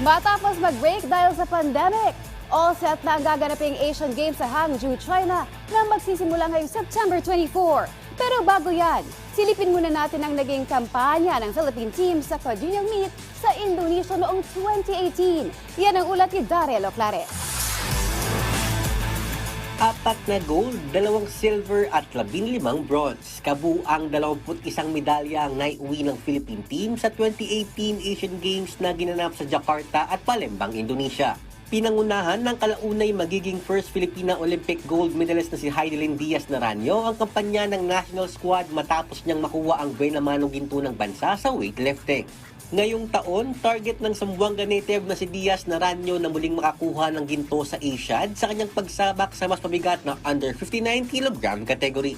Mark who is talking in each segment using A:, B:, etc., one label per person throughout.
A: Matapos mag-break dahil sa pandemic, all set na ang gaganaping Asian Games sa Hangzhou, China na magsisimula ngayong September 24. Pero bago yan, silipin muna natin ang naging kampanya ng Philippine team sa Cardinal Meet sa Indonesia noong 2018. Yan ang ulat ni Daryl Oclares.
B: Apat na gold, dalawang silver at labinlimang bronze. Kabuang 21 medalya ang naiuwi ng Philippine team sa 2018 Asian Games na ginanap sa Jakarta at Palembang, Indonesia. Pinangunahan ng kalaunay magiging first Filipina Olympic gold medalist na si Heidelin Diaz Naranjo ang kampanya ng national squad matapos niyang makuha ang ng ginto ng bansa sa weightlifting. Ngayong taon, target ng Sambuanga native na si Diaz Naranjo na muling makakuha ng ginto sa Asiad sa kanyang pagsabak sa mas mabigat na under 59 kg category.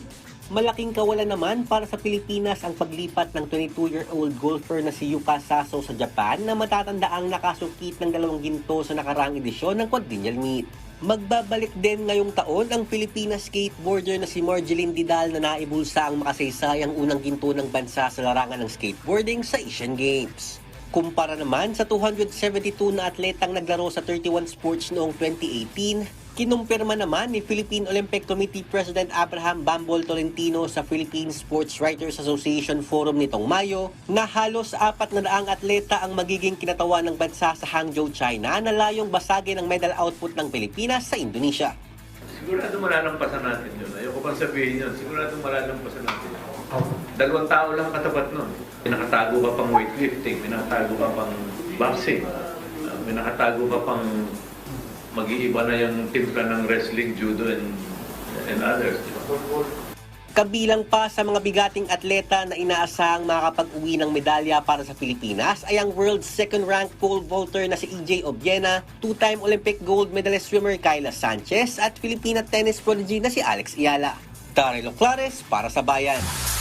B: Malaking kawalan naman para sa Pilipinas ang paglipat ng 22-year-old golfer na si Yuka Saso sa Japan na matatandaang nakasukit ng dalawang ginto sa nakaraang edisyon ng Quadrennial Meet. Magbabalik din ngayong taon ang Filipina skateboarder na si Marjeline Didal na naibulsa ang makasaysayang unang ginto ng bansa sa larangan ng skateboarding sa Asian Games. Kumpara naman sa 272 na atletang naglaro sa 31 sports noong 2018, kinumpirma naman ni Philippine Olympic Committee President Abraham Bambol Tolentino sa Philippine Sports Writers Association Forum nitong Mayo na halos apat na daang atleta ang magiging kinatawa ng bansa sa Hangzhou, China na layong basagin ang medal output ng Pilipinas sa Indonesia.
C: Sigurado malalampasan natin yun. Ayoko pang sabihin yun. Sigurado malalampasan natin yun. Dalawang tao lang katapat nun. May nakatago ka pang weightlifting, may nakatago ka pang boxing, uh, may nakatago ka pang mag-iiba na yung timpla ng wrestling, judo, and, and others.
B: Kabilang pa sa mga bigating atleta na inaasahang makakapag-uwi ng medalya para sa Pilipinas ay ang world second-ranked pole vaulter na si EJ Obiena, two-time Olympic gold medalist swimmer Kyla Sanchez at Filipina tennis prodigy na si Alex Iala. Daryl Clares para sa Bayan.